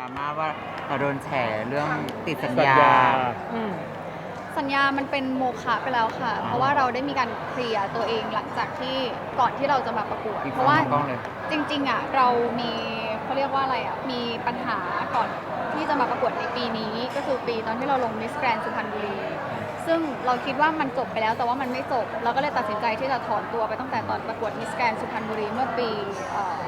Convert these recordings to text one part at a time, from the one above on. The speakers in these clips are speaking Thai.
ราม่าว่าเราโดนแฉเรื่องติดสัญสัญญาญา อืมสัญญามันเป็นโมฆะไปแล้วค่ะ เพราะว่าเราได้มีการเคลียร์ตัวเองหลังจากที่ก่อนที่เราจะมาประกวด อีกเพราะว่ากล้องเลย จริง ๆ อะ เรามีเขาเรียกว่าอะไรอะ มีปัญหาก่อนที่จะมาประกวดในปีนี้ ก็คือปีตอนที่เราลงมิสแกรนสุพรรณบุรี ซึ่งเราคิดว่ามันจบไปแล้วแต่ว่ามันไม่จบ เราก็เลยตัดสินใจที่จะถอนตัวไปตั้งแต่ตอนประกวดมิสแกรนสุพรรณบุรีเมื่อปีเอ่อ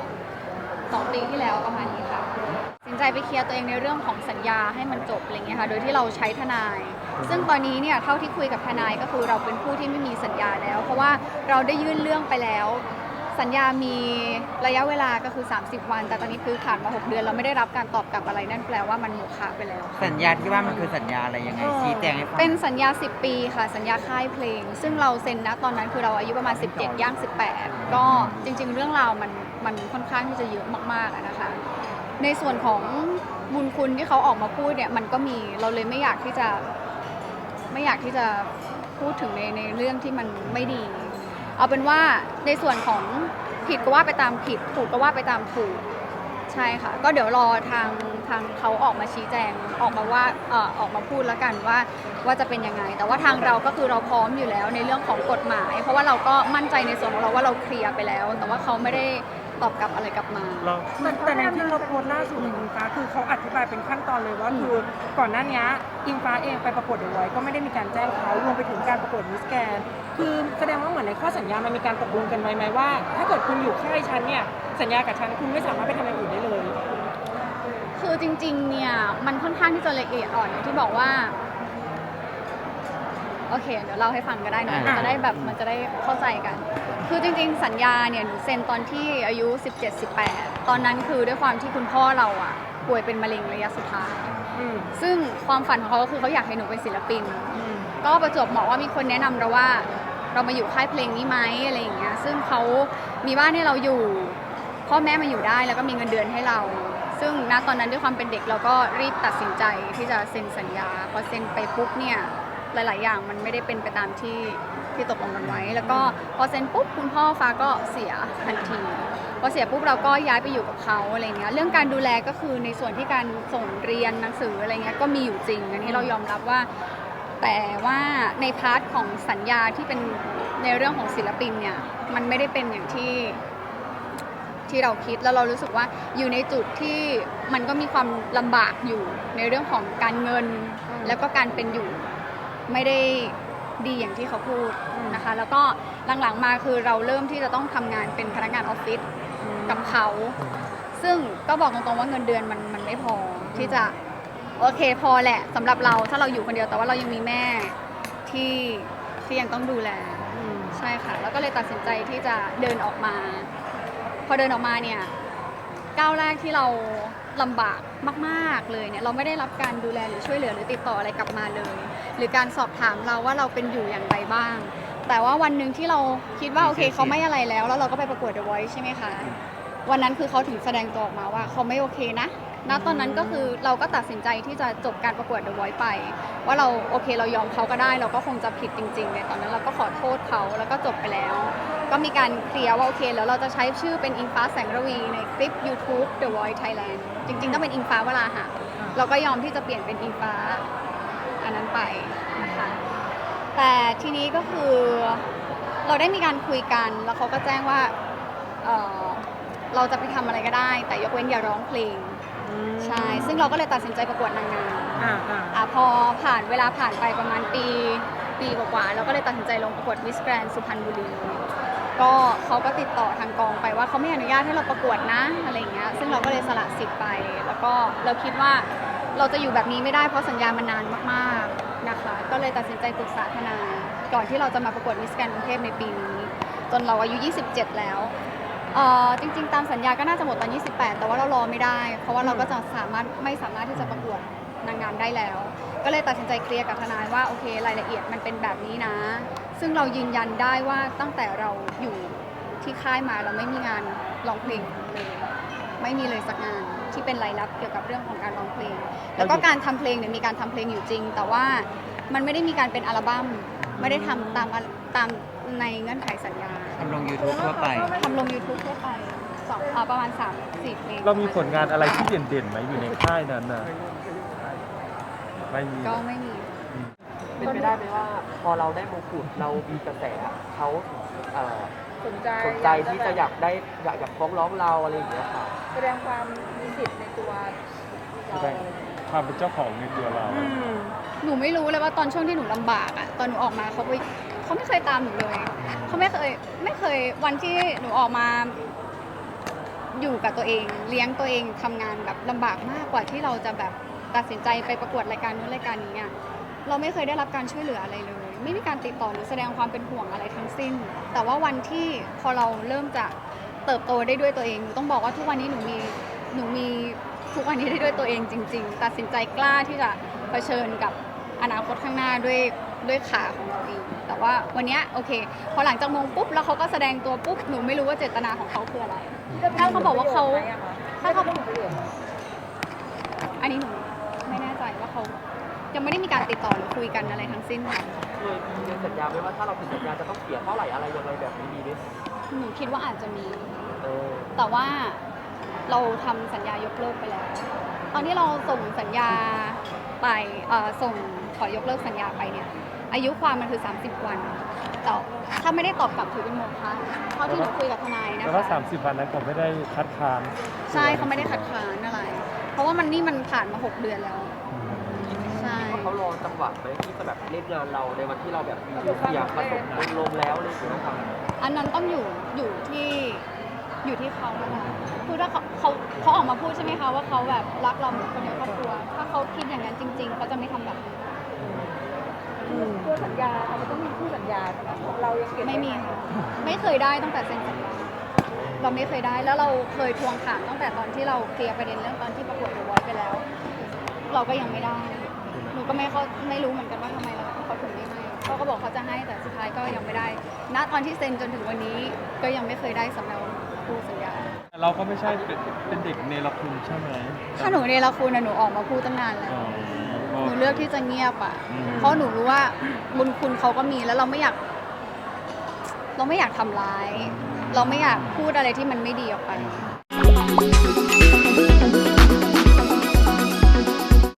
สองปีที่แล้วประมาณนี้ค่ะตัดสิน ใจไปเคลียร์ตัวเองในเรื่องของสัญญาให้มันจบอะไรเงี้ยค่ะ โดยที่เราใช้ทนาย ซึ่งตอนนี้เนี่ยเท่าที่คุยกับทนายก็คือเราเป็นผู้ที่ไม่มีสัญญาแล้ว เพราะว่าเราได้ยื่นเรื่องไปแล้ว สัญญามีระยะเวลาก็คือ 30 วัน แต่ตอนนี้คือผ่านมา 6 เดือนเราไม่ได้รับการตอบกลับอะไรนั่นแปลว่ามันโมฆะไปแล้วสัญญาที่ว่ามันคือสัญญาอะไรยังไงเออชี้แจงให้ฟังเป็นสัญญา 10 ปีค่ะ สัญญาค่ายเพลง ซึ่งเราเซ็นนะตอนนั้นคือเราอายุประมาณ 17 ย่าง 18 ก็จริง ๆ เรื่องราวมันมันค่อนข้างที่จะเยอะมากๆอะนะคะ ในส่วนของบุญคุณที่เขาออกมาพูดเนี่ยมันก็มีเราเลยไม่อยากที่จะไม่อยากที่จะพูดถึงในในเรื่องที่มันไม่ดี เอาเป็นว่าในส่วนของผิดก็ว่าไปตามผิดถูกก็ว่าไปตามถูกใช่ค่ะ ก็เดี๋ยวรอทางทางเขาออกมาชี้แจงออกมาว่าเอ่อออกมาพูดแล้วกันว่าว่าจะเป็นยังไง แต่ว่าทางเราก็คือเราพร้อมอยู่แล้วในเรื่องของกฎหมาย เพราะว่าเราก็มั่นใจในส่วนของเราว่าเราเคลียร์ไปแล้ว แต่ว่าเขาไม่ได้ ตอบกลับอะไรกลับมา เราแต่แต่ในที่เราโพสต์ล่าสุดของอิงฟ้าคือเขาอธิบายเป็นขั้นตอนเลยว่าคือก่อนหน้านี้อิงฟ้าเองไปประกวดเดอะไวท์ก็ไม่ได้มีการแจ้งเขารวมไปถึงการประกวดมิสแกนคือแสดงว่าเหมือนในข้อสัญญามันมีการตกลงกันไว้ไหมว่า ถ้าเกิดคุณอยู่ค่ายฉันเนี่ยสัญญากับฉันคุณไม่สามารถไปทำอย่างอื่นได้เลย คือจริงๆเนี่ยมันค่อนข้างที่จะละเอียดอ่อนอย่างที่บอกว่า โอเค เดี๋ยวเล่าให้ฟังก็ได้เนอะอ่ามันจะได้แบบมันจะได้เข้าใจกัน คือจริงๆ สัญญาเนี่ยหนูเซ็นตอนที่อายุ 17-18 ตอนนั้นคือด้วยความที่คุณพ่อเราอะป่วยเป็นมะเร็งระยะสุดท้าย อืมซึ่งความฝันของเขาก็คือเขาอยากให้หนูเป็นศิลปิน อืม ก็ประจวบเหมาะว่ามีคนแนะนำเราว่า เรามาอยู่ค่ายเพลงนี้ไหมอะไรอย่างเงี้ยซึ่งเขามีบ้านให้เราอยู่พ่อแม่มาอยู่ได้แล้วก็มีเงินเดือนให้เรา ซึ่งณตอนนั้นด้วยความเป็นเด็กเราก็รีบตัดสินใจที่จะเซ็นสัญญาพอเซ็นไปปุ๊บเนี่ย หลาย ๆ อย่างมันไม่ได้เป็นไปตามที่ที่ตกลงกันไว้ แล้วก็พอเซ็นปุ๊บคุณพ่อฟ้าก็เสียทันทีพอเสียปุ๊บเราก็ย้ายไปอยู่กับเขาอะไรเงี้ยเรื่องการดูแลก็คือในส่วนที่การส่งเรียนหนังสืออะไรเงี้ยก็มีอยู่จริง อันนี้เรายอมรับว่า แต่ว่าในพาร์ทของสัญญาที่เป็นในเรื่องของศิลปินเนี่ยมันไม่ได้เป็นอย่างที่ที่เราคิดแล้วเรารู้สึกว่าอยู่ในจุดที่มันก็มีความลำบากอยู่ในเรื่องของการเงินแล้วก็การเป็นอยู่ ไม่ได้ดีอย่างที่เขาพูดนะคะ แล้วก็หลังๆมาคือเราเริ่มที่จะต้องทำงานเป็นพนักงานออฟฟิศกับเขา ซึ่งก็บอกตรงๆว่าเงินเดือนมันมันไม่พอที่จะโอเคพอแหละสำหรับเราถ้าเราอยู่คนเดียวแต่ว่าเรายังมีแม่ที่ที่ยังต้องดูแลอืมใช่ค่ะ แล้วก็เลยตัดสินใจที่จะเดินออกมา พอเดินออกมาเนี่ย ก้าวแรกที่เราลำบากมากๆเลยเนี่ยเราไม่ได้รับการดูแลหรือช่วยเหลือหรือติดต่ออะไรกลับมาเลย หรือการสอบถามเราว่าเราเป็นอยู่อย่างไรบ้าง แต่ว่าวันหนึ่งที่เราคิดว่าโอเคเขาไม่อะไรแล้ว แล้วเราก็ไปประกวด The Voice ใช่ไหมคะวันนั้นคือเขาถึงแสดงตัวออกมาว่าเขาไม่โอเคนะณตอนนั้นก็คือเราก็ตัดสินใจที่จะจบการประกวด The Voice ไป ว่าเราโอเคเรายอมเขาก็ได้ เราก็คงจะผิดจริงๆในตอนนั้นเราก็ขอโทษเขาแล้วก็จบไปแล้ว ก็มีการเคลียร์ว่าโอเคแล้วเราจะใช้ชื่อเป็นอิงฟ้าแสงระวีในคลิป YouTube The Voice Thailand จริงๆต้องเป็นอิงฟ้าวราหะเราก็ยอมที่จะเปลี่ยนเป็นอิงฟ้าอันนั้นไปนะคะแต่ทีนี้ก็คือเราได้มีการคุยกันแล้วเขาก็แจ้งว่าเอ่อเราจะไปทำอะไรก็ได้ แต่ยกเว้นอย่าร้องเพลงอืมใช่ซึ่งเราก็เลยตัดสินใจประกวดนางงามอ่าอ่าอะพอผ่านเวลาผ่านไปประมาณปีปีกว่าๆเราก็เลยตัดสินใจลงประกวดมิสแกรนสุพรรณบุรี ก็เขาก็ติดต่อทางกองไปว่าเขาไม่อนุญาตให้เราประกวดนะอะไรเงี้ยซึ่งเราก็เลยสละสิทธิ์ไป แล้วก็เราคิดว่าเราจะอยู่แบบนี้ไม่ได้เพราะสัญญามันนานมากๆนะคะก็เลยตัดสินใจปรึกษาทนายก่อนที่เราจะมาประกวดมิสแกรนกรุงเทพในปีนี้ จนเราอายุ 27 แล้วเอ่อจริง ๆ ตามสัญญาก็น่าจะหมดตอน 28 แต่ว่าเรารอไม่ได้ เพราะว่าเราก็จะสามารถไม่สามารถที่จะประกวดนางงามได้แล้ว ก็เลยตัดสินใจเคลียร์กับทนายว่าโอเครายละเอียดมันเป็นแบบนี้นะ ซึ่งเรายืนยันได้ว่าตั้งแต่เราอยู่ที่ค่ายมาเราไม่มีงานร้องเพลงเลยไม่มีเลยสักงานที่เป็นรายรับเกี่ยวกับเรื่องของการร้องเพลง แล้วก็การทำเพลงเนี่ยมีการทำเพลงอยู่จริง แต่ว่ามันไม่ได้มีการเป็นอัลบั้มไม่ได้ทำตามอัลตามในเงื่อนไขสัญญาทำลง YouTube ทั่วไปทำลง YouTube ทั่วไปสองอ่าประมาณสามสี่เพลงเรามีผลงานอะไรที่เด่นๆไหมอยู่ในค่ายนั้นนะไม่มีก็ไม่มี เป็นไปได้ไหมว่าพอเราได้มงกุฎเรามีกระแสเขาเอ่อสนใจสนใจที่จะอยากได้อยากอยากฟ้องร้องเราอะไรอย่างเงี้ยค่ะแสดงความมีสิทธิ์ในตัวแสดงความเป็นเจ้าของในตัวเรา อืม หนูไม่รู้เลยว่าตอนช่วงที่หนูลำบากอะตอนหนูออกมาเขาไปเขาไม่เคยตามหนูเลยเขาไม่เคยไม่เคยวันที่หนูออกมา อยู่กับตัวเอง เลี้ยงตัวเองทำงานแบบลำบากมากกว่าที่เราจะแบบตัดสินใจไปประกวดรายการนู้นรายการนี้อะ เราไม่เคยได้รับการช่วยเหลืออะไรเลย ไม่มีการติดต่อหรือแสดงความเป็นห่วงอะไรทั้งสิ้น แต่ว่าวันที่พอเราเริ่มจะเติบโตได้ด้วยตัวเองหนูต้องบอกว่าทุกวันนี้หนูมีหนูมีทุกวันนี้ได้ด้วยตัวเองจริง ๆ ตัดสินใจกล้าที่จะเผชิญกับอนาคตข้างหน้าด้วยด้วยขาของเราเองแต่ว่าวันนี้โอเค พอหลังจากมงปุ๊บแล้วเขาก็แสดงตัวปุ๊บหนูไม่รู้ว่าเจตนาของเขาคืออะไรถ้าเขาบอกว่าเขาถ้าเขาอันนี้หนูไม่แน่ใจว่าเขา ยังไม่ได้มีการติดต่อหรือคุยกันอะไรทั้งสิ้นค่ะเคยมีสัญญาไหมว่าถ้าเราผิดสัญญาจะต้องเสียเท่าไหร่อะไรยังไงแบบนี้มีไหมหนูคิดว่าอาจจะมี เออแต่ว่าเราทำสัญญายกเลิกไปแล้ว ตอนที่เราส่งสัญญาไปเอ่อส่งขอยกเลิกสัญญาไปเนี่ย อายุความมันคือ 30 วันแต่ถ้าไม่ได้ตอบกลับถือเป็นโมฆะเท่าที่หนูคุยกับทนายนะแต่ว่าคะ 30 วันนั้นผมไม่ได้คัดค้านใช่เขาไม่ได้คัดค้านอะไร เพราะว่ามันนี่มันผ่านมา 6 เดือนแล้วใช่ว่า เขารอจังหวะไหมที่จะแบบเล่นงานเราในวันที่เราแบบมีชื่อเสียงประสมงลงแล้วอะไรอย่างเงี้ยค่ะอันนั้นต้องอยู่อยู่ที่อยู่ที่เขาแล้วนะคือถ้าเขาเขาเขาออกมาพูดใช่ไหมคะว่าเขาแบบรักเราเหมือนคนในครอบครัว ถ้าเขาคิดอย่างนั้นจริง ๆเขาจะไม่ทำแบบนี้ตัวสัญญามันต้องมีคู่สัญญาใช่ของเรายังเก็บไม่มีค่ะไม่เคยได้ตั้งแต่เซ็นสัญญาเราไม่เคยได้แล้วเราเคยทวงถามตั้งแต่ตอนที่เราเคลียร์ประเด็นเรื่องตอนที่ประกวดเดอะวอยไปแล้ว เราก็ยังไม่ได้ ก็ไม่เข้าไม่รู้เหมือนกันว่าทำไมเราเขาถึงไม่ให้เขาก็บอกเขาจะให้แต่สุดท้ายก็ยังไม่ได้ ณตอนที่เซ็นจนถึงวันนี้ก็ยังไม่เคยได้สำเนาคู่สัญญาเราก็ไม่ใช่เป็นเป็นเด็กเนรคุณใช่ไหมถ้าหนูเนรคุณอะหนูออกมาพูดตั้งนานแล้ว อ๋อ หนูเลือกที่จะเงียบอะ อืม เพราะหนูรู้ว่าบุญคุณเขาก็มีแล้วเราไม่อยาก เราไม่อยากทำร้าย เราไม่อยากพูดอะไรที่มันไม่ดีออกไป